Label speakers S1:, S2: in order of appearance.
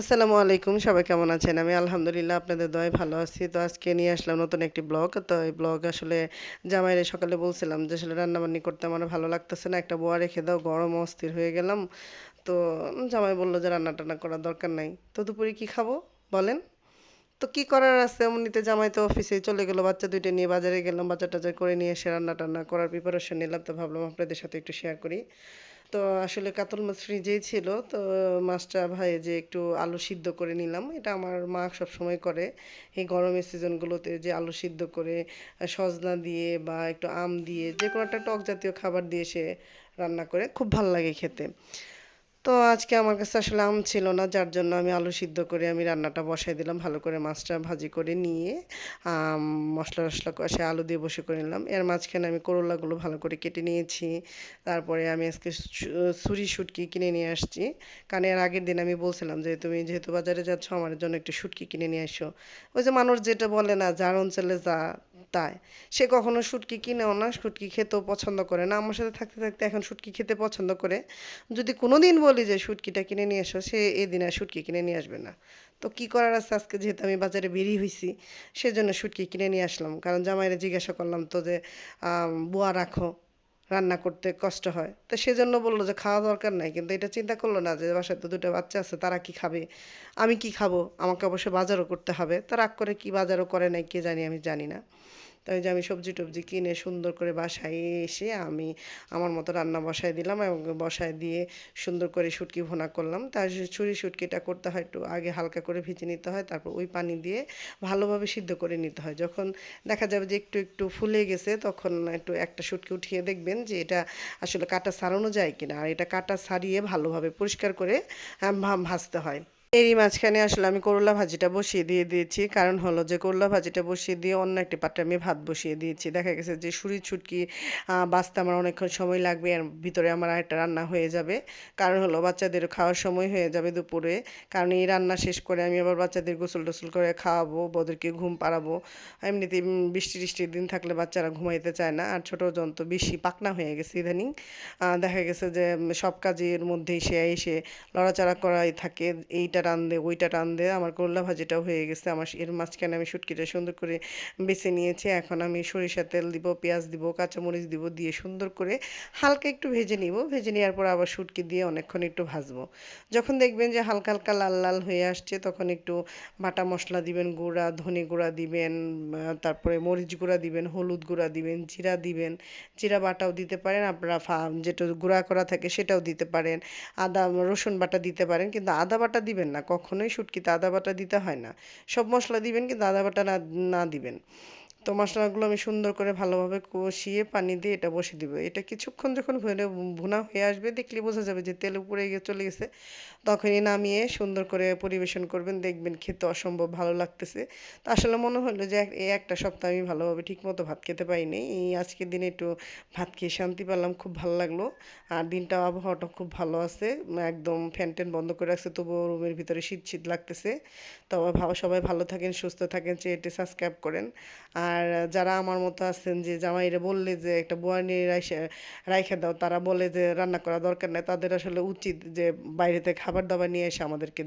S1: আসসালামু আলাইকুম, সবাই কেমন আছেন? আমি আলহামদুলিল্লাহ আপনাদের দয় ভালো আছি। তো আজকে নিয়ে আসলাম নতুন একটি ব্লগ। তো এই ব্লগ আসলে জামাইরে সকালে বলছিলাম যে আসলে রান্নাবান্নি করতে আমার ভালো লাগতেছে না, একটা বোয়া রেখে দাও, গরম অস্থির হয়ে গেলাম। তো জামাই বলল যে রান্না টান্না করার দরকার নাই। তো দুপুরে কি খাব বলেন? তো কি করার আছে? এমনিতে জামাই তো অফিসে চলে গেলো, বাচ্চা দুইটা নিয়ে বাজারে গেলাম, বাজার টাজার করে নিয়ে এসে রান্না টান্না করার প্রিপারেশন নিলাম। তো ভাবলাম আপনাদের সাথে একটু শেয়ার করি। তো আসলে কাতল মাছ ফ্রিজেই ছিল, তো মাছটা ভাই যে একটু আলু সিদ্ধ করে নিলাম, এটা আমার মা সব সময় করে। এই গরমের সিজনগুলোতে যে আলু সিদ্ধ করে, সজনা দিয়ে বা একটু আম দিয়ে যে কোনো একটা টক জাতীয় খাবার দিয়ে সে রান্না করে, খুব ভালো লাগে খেতে। তো আজকে আমার কাছে আসলে আম ছিল না, যার জন্য আমি আলু সিদ্ধ করে আমি রান্নাটা বসাই দিলাম, ভালো করে মাছটা ভাজি করে নিয়ে মশলা টশলা কষে আলু দিয়ে বসে করে নিলাম। এর মাঝখানে আমি করলাগুলো ভালো করে কেটে নিয়েছি, তারপরে আমি আজকে ছুরি শুটকি কিনে নিয়ে আসছি। কারণ এর আগের দিন আমি বলছিলাম যে, তুমি যেহেতু বাজারে যাচ্ছ, আমার জন্য একটু শুটকি কিনে নিয়ে এসো। ওই যে মানুষ যেটা বলে না, যার অঞ্চলে যা তাই। সে কখনো শুটকি কিনেও না, শুটকি খেতেও পছন্দ করে না। আমার সাথে থাকতে থাকতে এখন শুটকি খেতে পছন্দ করে। যদি কোনোদিন বলি যে শুটকিটা কিনে নিয়ে এসো, সে এদিন আর শুটকি কিনে নিয়ে আসবে না। তো কি করার আছে? আজকে যেহেতু আমি বাজারে বেরিয়ে হয়েছি সেজন্য শুটকি কিনে নিয়ে আসলাম। কারণ জামাইরে জিজ্ঞাসা করলাম তো যে বুয়া রাখো। রান্না করতে কষ্ট হয়। তো সেজন্য বলল যে খাওয়া দরকার নাই, কিন্তু এটা চিন্তা করল না যে বাসায় তো দুটো বাচ্চা আছে, তারা কি খাবে? আমি কি খাব? আমাকে অবশ্যই বাজারও করতে হবে। তো রাগ করে কি বাজারও করে নাই কে জানি আমি জানি না। তাই যে আমি সবজি টবজি কিনে সুন্দর করে বাসায় এসে আমি আমার মতো রান্না বসায় দিলাম এবং বসায় দিয়ে সুন্দর করে শুটকি ভুনা করলাম। তার ছুরি শুটকিটা করতে হয় একটু আগে হালকা করে ভেজে নিতে হয়, তারপর ওই পানি দিয়ে ভালোভাবে সিদ্ধ করে নিতে হয়। যখন দেখা যাবে যে একটু একটু ফুলে গেছে, তখন একটু একটা শুটকি উঠিয়ে দেখবেন যে এটা আসলে কাটা সারানো যায় কিনা। আর এটা কাটা সারিয়ে ভালোভাবে পরিষ্কার করে ভাজতে হয়। এরই মাঝখানে আসলে আমি করলা ভাজিটা বসিয়ে দিয়ে দিয়েছি। কারণ হলো যে, করলা ভাজিটা বসিয়ে দিয়ে অন্য একটি পাত্রে আমি ভাত বসিয়ে দিয়েছি। দেখা গেছে যে সুরি ছুটকি বাঁচতে আমার অনেকক্ষণ সময় লাগবে, এর ভিতরে আমার আরেকটা রান্না হয়ে যাবে। কারণ হলো বাচ্চাদের খাওয়ার সময় হয়ে যাবে দুপুরে। কারণ এই রান্না শেষ করে আমি আবার বাচ্চাদের গোসল টোসল করে খাওয়াবো, ওদেরকে ঘুম পাড়াবো। এমনিতেই বৃষ্টি টিষ্টির দিন থাকলে বাচ্চারা ঘুমাইতে চায় না। আর ছোটো জন্তু বেশি পাকনা হয়ে গেছে ইদানিং। দেখা গেছে যে সব কাজের মধ্যেই সে এসে লড়াচড়া করাই থাকে। এইটা টান দে ওইটা টান দে আমার করলা ভাজিটাও হয়ে গেছে। আমার এর মাঝখানে আমি শুটকিটা সুন্দর করে বেছে নিয়েছি। এখন আমি সরিষা তেল দিব, পেঁয়াজ দিব, কাঁচামরিচ দিব, দিয়ে সুন্দর করে হালকা একটু ভেজে নিব। ভেজে নেওয়ার পর আবার শুটকি দিয়ে অনেকক্ষণ একটু ভাজবো। যখন দেখবেন যে হালকা হালকা লাল লাল হয়ে আসছে, তখন একটু বাটা মশলা দিবেন, গুঁড়া, ধনে গুঁড়া দিবেন তারপরে মরিচ গুঁড়া দিবেন, হলুদ গুঁড়া দিবেন, জিরা দিবেন। জিরা বাটাও দিতে পারেন, আপনারা যেটা গুঁড়া করা থাকে সেটাও দিতে পারেন। আদা, রসুন বাটা দিতে পারেন, কিন্তু আদা বাটা দিবেন না। কখনোই শুটকিতে আদা বাটা দিতে হয় না। সব মশলা দিবেন, কিন্তু আদা বাটা না না দিবেন। তো মশলাগুলো আমি সুন্দর করে ভালোভাবে কষিয়ে পানি দিয়ে এটা বসিয়ে দিব। এটা কিছুক্ষণ যখন ভুনা হয়ে আসবে দেখলে বোঝা যাবে যে তেল উপরে গিয়ে চলে গেছে। তখনই নামিয়ে সুন্দর করে পরিবেশন করবেন, দেখবেন খেতে অসম্ভব ভালো লাগতেছে। তো আসলে মনে হলো যে এই একটা সপ্তাহ আমি ভালোভাবে ঠিকমতো ভাত খেতে পাইনি এই আজকের দিনে একটু ভাত খেয়ে শান্তি পেলাম খুব ভালো লাগল। আর দিনটা আবহাওয়াটা খুব ভালো আছে, একদম ফ্যান ট্যান বন্ধ করে রাখছে, তবুও রুমের ভিতরে শীত শীত লাগতেছে। তো সবাই ভালো থাকেন, সুস্থ থাকেন চেয়েটি সাবস্ক্রাইব করেন। আর যারা আমার মতো আছেন যে জামাইরা বললে যে একটা বুয়া রাইখে দাও, তারা বলে যে রান্না করা দরকার নাই। তাদের আসলে উচিত যে বাইরে থেকে খাবার দাবার নিয়ে এসে আমাদেরকে